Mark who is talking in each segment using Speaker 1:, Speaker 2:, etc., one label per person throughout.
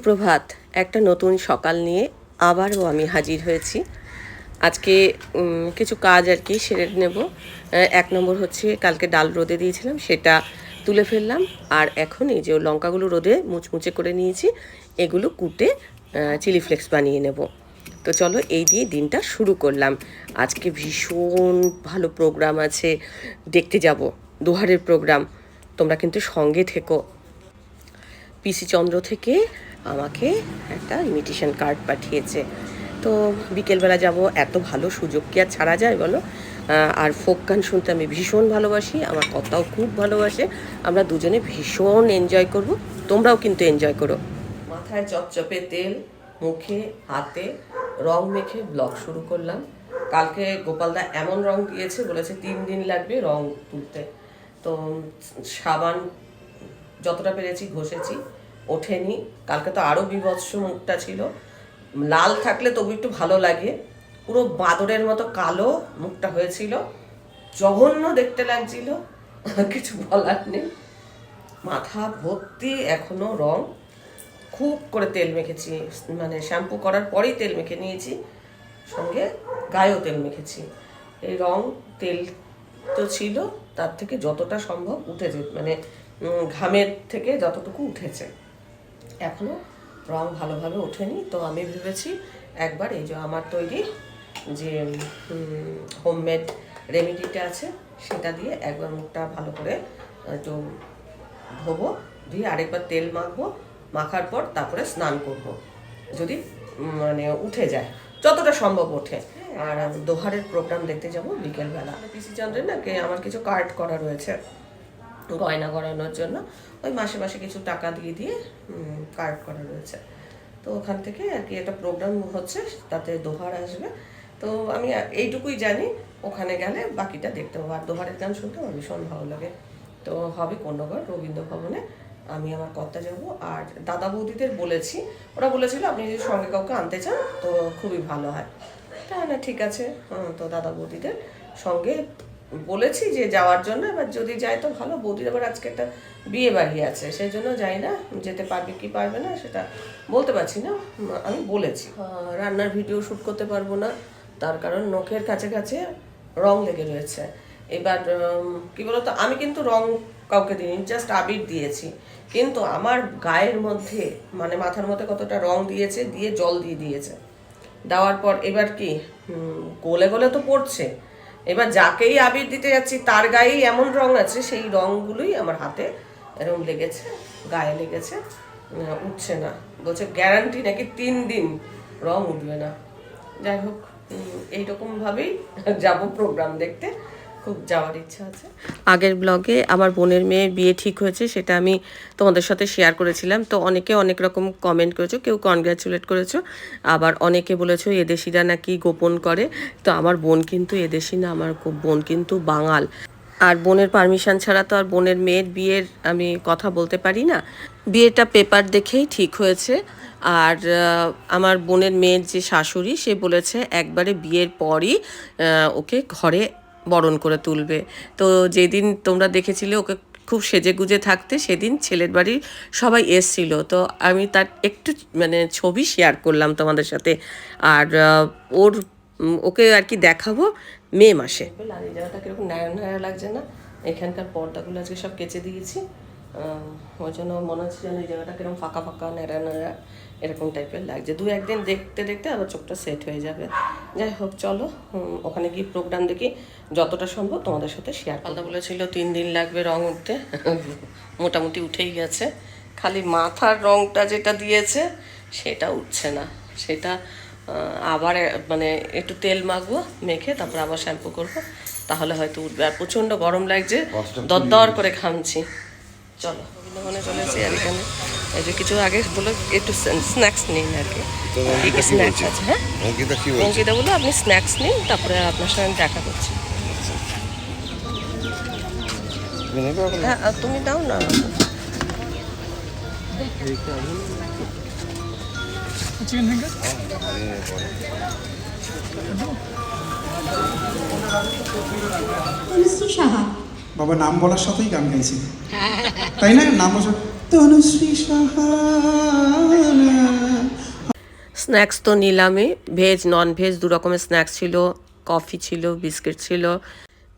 Speaker 1: সুপ্রভাত। একটা নতুন সকাল নিয়ে আবারও আমি হাজির হয়েছি। আজকে কিছু কাজ আর কি সেরে নেব। এক নম্বর হচ্ছে কালকে ডাল রোদে দিয়েছিলাম, সেটা তুলে ফেললাম। আর এখন এই যে লঙ্কাগুলো রোদে মুচমুচে করে নিয়েছি, এগুলো কুটে চিলি ফ্লেক্স বানিয়ে নেব। তো চলো এই দিয়ে দিনটা শুরু করলাম। আজকে ভীষণ ভালো প্রোগ্রাম আছে, দেখতে যাব, দুহারের প্রোগ্রাম। তোমরা কিন্তু সঙ্গে থেকো। পিসি চন্দ্র থেকে আমাকে একটা ইমিটেশন কার্ড পাঠিয়েছে। তো বিকেলবেলা যাব, এত ভালো সুযোগ কি আর ছাড়া যায় বলো? আর ফোক গান শুনতে আমি ভীষণ ভালোবাসি, আমার কথাও খুব ভালোবাসে। আমরা দুজনে ভীষণ এনজয় করব, তোমরাও কিন্তু এনজয় করো। মাথায় চপচপে তেল, মুখে হাতে রং মেখে ব্লগ শুরু করলাম। কালকে গোপালদা এমন রং দিয়েছে, বলেছে তিন দিন লাগবে রং তুলতে। তো সাবান যতটা পেরেছি ঘষেছি। ওঠেনি। কালকে তো আরও বিভৎস মুখটা ছিল। লাল থাকলে তবু একটু ভালো লাগে। পুরো বাদরের মতো কালো মুখটা হয়েছিল। জঘন্য দেখতে লাগছিল। কিছু বলার নেই। মাথা ভর্তি, এখনও রং। খুব করে তেল মেখেছি। মানে শ্যাম্পু করার পরেই তেল মেখে নিয়েছি। সঙ্গে গায়েও তেল মেখেছি। এই রং, তেল তো ছিল। তার থেকে যতটা সম্ভব উঠেছে। মানে ঘামের থেকে যতটুকু উঠেছে। এখনও রং ভালোভাবে ওঠেনি। তো আমি ভেবেছি একবার এই যে আমার তৈরি যে হোমমেড রেমেডিটা আছে, সেটা দিয়ে একবার মুখটা ভালো করে একটু ধোবো, দিয়ে আরেকবার তেল মাখবো, মাখার পর তারপরে স্নান করব। যদি মানে উঠে যায়, যতটা সম্ভব ওঠে। আর দোহারের প্রোগ্রাম দেখতে যাব বিকেলবেলা। পিসি চন্দ্রের না কে আমার কিছু কার্ড করা রয়েছে। গয়না করানোর জন্য, ওই মাসে মাসে কিছু টাকা দিয়ে দিয়ে কার্ড করা রয়েছে। তো ওখান থেকে আর কি একটা প্রোগ্রাম হচ্ছে, তাতে দোহার আসবে। তো আমি এইটুকুই জানি, ওখানে গেলে বাকিটা দেখতে পাবো। আর দোহারের গান শুনতে আমার ভীষণ ভালো লাগে। তো হবে কন্যগর রবীন্দ্র ভবনে, আমি আমার কর্তা যাব। আর দাদা বৌদিদের বলেছি, ওরা বলেছিল আপনি যদি সঙ্গে কাউকে আনতে চান, তো খুবই ভালো হয়। তা না, ঠিক আছে। তো দাদা বৌদিদের সঙ্গে বলেছি যে যাওয়ার জন্য, এবার যদি যায় তো ভালো। বৌদির আবার আজকে একটা বিয়ে বাড়ি আছে, সেই জন্য যাই না, যেতে পারবে কি পারবে না সেটা বলতে পারছি না। আমি বলেছি। রান্নার ভিডিও শ্যুট করতে পারব না, তার কারণ নখের কাছে কাছে রং লেগে রয়েছে। এবার কি বলতো, আমি কিন্তু রং কাউকে দিইনি জাস্ট আবির দিয়েছি। কিন্তু আমার গায়ের মধ্যে মানে মাথার মধ্যে কতটা রং দিয়েছে, দিয়ে জল দিয়ে দিয়েছে। দেওয়ার পর এবার কি গলে গলে তো পড়ছে এবার যাকেই আবির দিতে যাচ্ছি, তার গায়েই এমন রং আছে, সেই রংগুলোই আমার হাতে এরকম লেগেছে, গায়ে লেগেছে উঠছে না। বলছে, গ্যারান্টি নাকি তিন দিন রং উঠবে না? যাই হোক এইরকমভাবেই যাব প্রোগ্রাম দেখতে। খুব যাওয়ার ইচ্ছা আছে। আগের ব্লগে আমার বোনের মেয়ের বিয়ে ঠিক হয়েছে, সেটা আমি তোমাদের সাথে শেয়ার করেছিলাম। তো অনেকে অনেক রকম কমেন্ট করেছ, কেউ কনগ্রাচুলেট করেছ, আবার অনেকে বলেছ এদেশিরা নাকি গোপন করে। তো আমার বোন কিন্তু এদেশি না, আমার বোন কিন্তু বাঙাল। আর বোনের পারমিশন ছাড়া তো আর বোনের মেয়ের বিয়ের আমি কথা বলতে পারি না। বিয়েটা পেপার দেখেই ঠিক হয়েছে। আর আমার বোনের মেয়ের যে শাশুড়ি, সে বলেছে একবারে বিয়ের পরই ওকে ঘরে বরণ করে তুলবে। তো যেদিন তোমরা দেখেছিলে ওকে খুব সেজে গুজে থাকতে, সেদিন ছেলের বাড়ি সবাই এসছিল। তো আমি তার একটু মানে ছবি শেয়ার করলাম তোমাদের সাথে। আর ওর ওকে আর কি দেখাবো মে মাসে। লাগছে না? এখানকার পর্দাগুলো আজকে সব কেচে দিয়েছি। ওই জন্য মনে হচ্ছে যেন এই জায়গাটা কীরকম ফাঁকা ফাঁকা নেড়া নেড়া এরকম টাইপের লাগছে। দু একদিন দেখতে দেখতে আবার চোখটা সেট হয়ে যাবে। যাই হোক চলো ওখানে গিয়ে প্রোগ্রাম দেখি যতটা সম্ভব তোমাদের সাথে শেয়ার আলাদা বলেছিল তিন দিন লাগবে রং উঠতে। মোটামুটি উঠেই গেছে। খালি মাথার রংটা যেটা দিয়েছে সেটা উঠছে না। সেটা আবার মানে একটু তেল মাখবো মেখে তারপর আবার শ্যাম্পু করব। তাহলে হয়তো উঠবে। আর প্রচণ্ড গরম লাগছে। দর করে ঘামছি। চলো। রবীন্দ্রভবনে চলে এসেছি আর এখানে। এই যে কিছু আগে বলো একটু স্ন্যাক্স নিন আর কি। কি কি স্ন্যাক্স আছে হ্যাঁ?
Speaker 2: অঙ্কিতা
Speaker 1: বলো আপনি স্ন্যাক্স নিন তারপরে আপনার সঙ্গে দেখা করছি।
Speaker 2: তুমি
Speaker 1: হ্যাঁ আর তুমি দাও না।
Speaker 3: চিকেন ফিঙ্গার
Speaker 4: সাহা
Speaker 3: বাবা নাম বলার সাথেই গান গাইছে। তাই না? নাম বছর
Speaker 4: তনুশ্রী
Speaker 1: স্ন্যাক্স তো নিলামে ভেজ নন ভেজ দু রকমের স্ন্যাক্স ছিল। কফি ছিল বিস্কিট ছিল।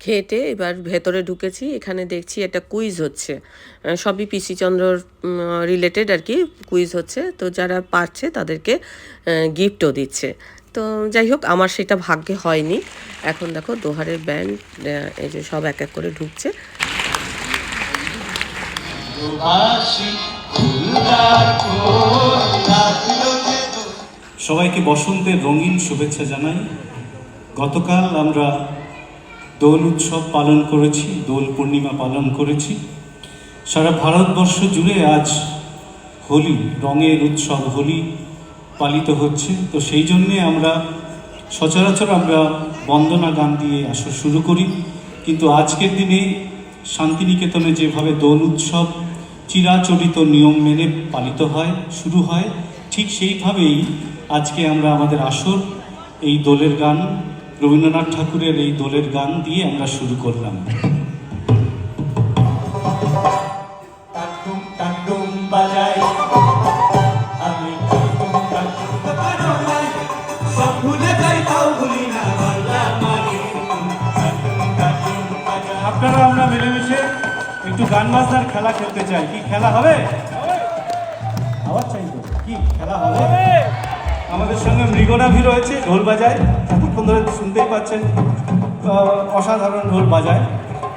Speaker 1: খেটে এবার ভেতরে ঢুকেছি। এখানে দেখছি এটা কুইজ হচ্ছে। সবই পিসি চন্দ্রর রিলেটেড আর কি। কুইজ হচ্ছে। তো যারা পারছে তাদেরকে গিফটও দিচ্ছে। তো যাই হোক, আমার সেটা ভাগ্যে হয়নি। এখন দেখো, দোহারের ব্যান্ড এই যে সব এক এক করে ঢুকছে।
Speaker 5: সবাইকে বসন্তের রঙিন শুভেচ্ছা জানাই। গতকাল আমরা দোল উৎসব পালন করেছি, দোল পূর্ণিমা পালন করেছি। সারা ভারতবর্ষ জুড়ে আজ হোলি, রঙের উৎসব হোলি। পালিত হচ্ছে। তো সেই জন্যে আমরা সচরাচর আমরা বন্দনা গান দিয়ে আসর শুরু করি। কিন্তু আজকের দিনে শান্তিনিকেতনে যেভাবে দোল উৎসব, চিরাচরিত নিয়ম মেনে পালিত হয়, শুরু হয়, ঠিক সেইভাবেই আজকে আমরা আমাদের আসর, এই দোলের গান, রবীন্দ্রনাথ ঠাকুরের এই দোলের গান দিয়ে আমরা শুরু করলাম। একটু গান বাজনার খেলা খেলতে চাই। কি খেলা হবে? আওয়াজ চাই তো। কি খেলা হবে? আমাদের সঙ্গে মৃগনাভি রয়েছে, ঢোল বাজায়। এতক্ষণ ধরে শুনতেই পাচ্ছেন। অসাধারণ ঢোল বাজায়।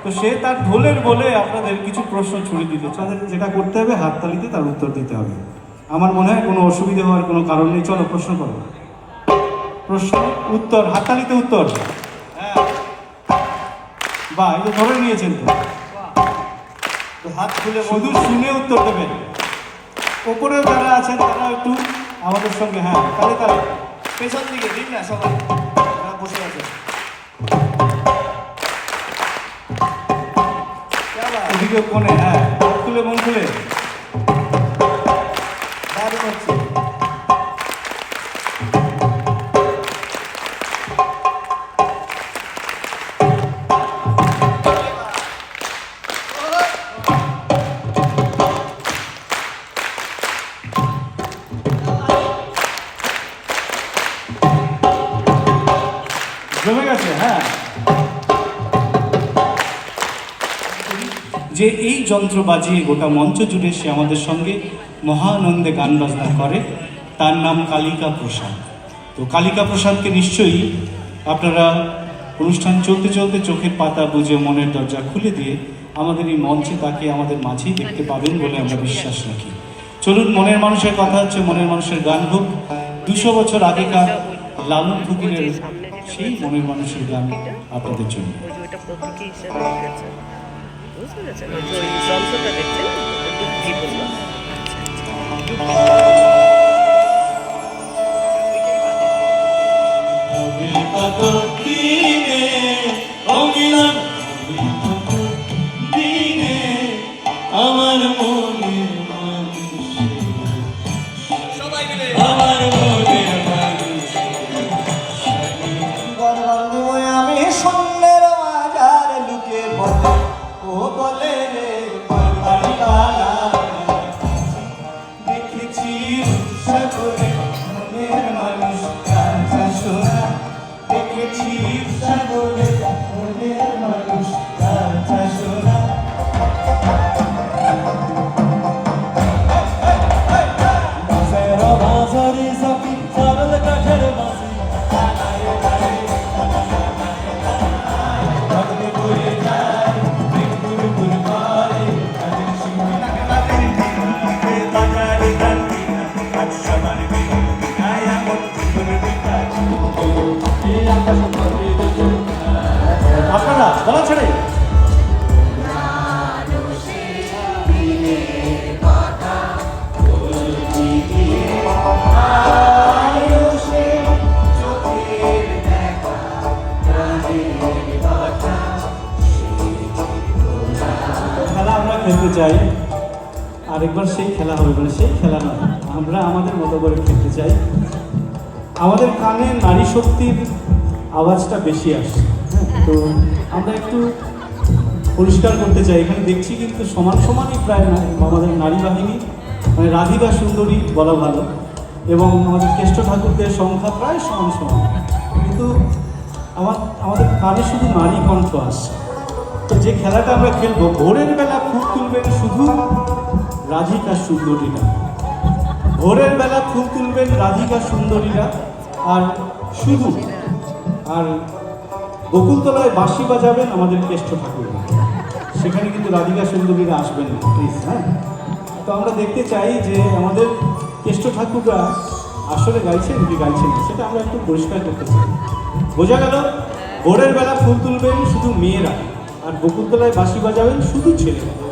Speaker 5: তো সে তার ঢোলের বলে আপনাদের কিছু প্রশ্ন ছুড়ে দিতে তাদের যেটা করতে হবে হাততালিতে তার উত্তর দিতে হবে। আমার মনে হয় কোনো অসুবিধা হওয়ার কোনো কারণ নেই। চলো, প্রশ্ন করো। প্রশ্ন, উত্তর হাততালিতে উত্তর। হ্যাঁ। বা এটা ধরে নিয়েছেন তো। হাত খুলে শুধু শুনে উত্তর দেবেন। ওপরে যারা আছেন তারা একটু আমাদের সঙ্গে হ্যাঁ তাহলে তাহলে পেছন দিকে, দিন না, সবাই। যারা বসে আছে। এদিকে কোনে হ্যাঁ হাত খুলে মন খুলে যে এই যন্ত্র বাজিয়ে গোটা মঞ্চ জুড়ে সে আমাদের সঙ্গে মহানন্দে গান বাজনা করে, তার নাম কালিকা প্রসাদ। তো কালিকা প্রসাদকে নিশ্চয়ই আপনারা অনুষ্ঠান চলতে চলতে চোখের পাতা বুঝে মনের দরজা খুলে দিয়ে আমাদের এই মঞ্চে তাকে আমাদের মাঝেই দেখতে পাবেন বলে আমরা বিশ্বাস রাখি। চলুন, মনের মানুষের কথা হচ্ছে, মনের মানুষের গান হোক। দুশো বছর আগেকার লালন ফকিরের সেই মনের মানুষের গান আপনাদের জন্য।
Speaker 1: বুঝতে পেরেছেন যে ওই যন্ত্রটা দেখছেন? ডুবকি বলল।
Speaker 5: আমার খেলতে চাই, আরেকবার সেই খেলা হবে মানে সেই খেলা নয়, আমরা আমাদের মতো করে খেলতে চাই। আমাদের কানে নারী শক্তির আওয়াজটা বেশি আসে হ্যাঁ তো আমরা একটু পরিষ্কার করতে চাই। এখানে দেখছি কিন্তু সমান সমানই প্রায় না- আমাদের নারী বাহিনী মানে রাধিকা সুন্দরী বলা ভালো, এবং আমাদের কেষ্ট ঠাকুরদের সংখ্যা প্রায় সমান সমান। কিন্তু আমার, আমাদের কানে শুধু নারী কণ্ঠ আসছে। তো যে খেলাটা আমরা খেলব, ভোরের বেলা তুলবেন শুধু, রাধিকা সুন্দরীরা। ভোরের বেলা ফুল তুলবেন রাধিকা সুন্দরীরা। আর শুধু, আর বকুলতলায় বাঁশি বাজাবেন আমাদের কেষ্ট ঠাকুর। সেখানে কিন্তু রাধিকা সুন্দরীরা আসবেন প্লিজ হ্যাঁ? তো আমরা দেখতে চাই যে আমাদের কেষ্ট ঠাকুররা আসলে গাইছেন কি গাইছেন সেটা আমরা একটু পরিষ্কার করতে চাই। বোঝা গেল, ভোরের বেলা ফুল তুলবেন শুধু মেয়েরা, আর বকুলতলায় বাঁশি বাজাবেন শুধু ছেলেরা।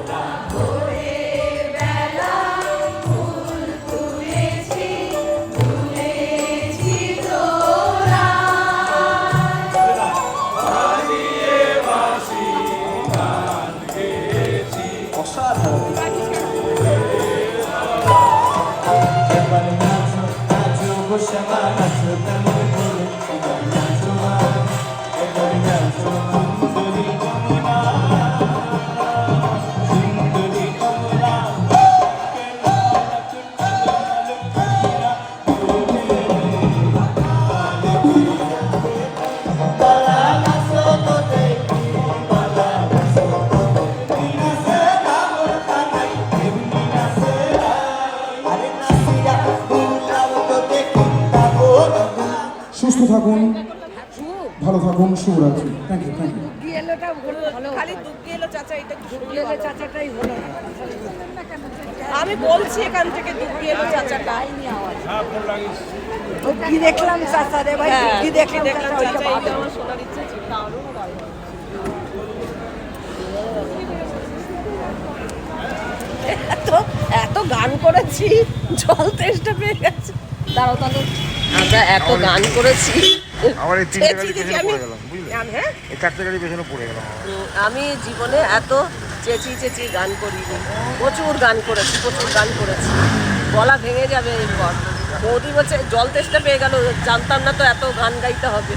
Speaker 1: আমি বলছি এখান থেকে দুঃখ এলো চাচাটা।
Speaker 6: ও কি দেখলাম চাচা রে ভাই
Speaker 1: হ্যাঁ,
Speaker 6: কি দেখলাম
Speaker 1: শোনার ইচ্ছে ছিল দারুণ এত এত গান করেছি জল তেষ্টা পেয়ে গেছে। দাঁড়াও তাহলে আমরা এত গান করেছি। আমি- হ্যাঁ?
Speaker 2: এই চারটে গাড়ি পেছনে পড়ে গেলাম।
Speaker 1: আমি জীবনে এত চেঁচিয়ে চেঁচিয়ে গান করিনি। প্রচুর গান করেছি প্রচুর গান করেছি। গলা ভেঙে যাবে এরপর। বৌদি বলছে জল তেষ্টা পেয়ে গেল জানতাম না তো এত গান গাইতে হবে।